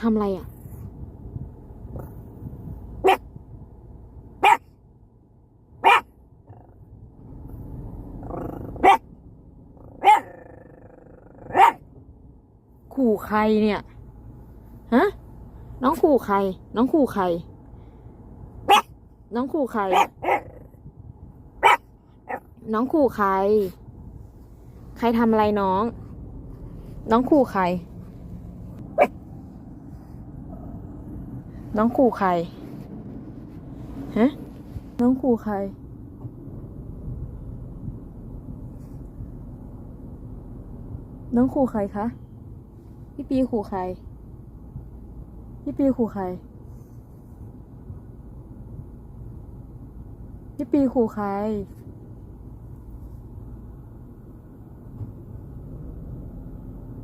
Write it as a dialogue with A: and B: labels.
A: ทำอะไรอะ ขู่ใครเนี่ย ฮะ น้องขู่ใคร น้องขู่ใคร น้องขู่ใคร น้องขู่ใคร ใครทำอะไรน้อง น้องขู่ใคร น้องขู่ใคร ฮะ น้องขู่ใคร น้องขู่ใครคะ พี่ปีขู่ใคร พี่ปีขู่ใคร พี่ปีขู่ใคร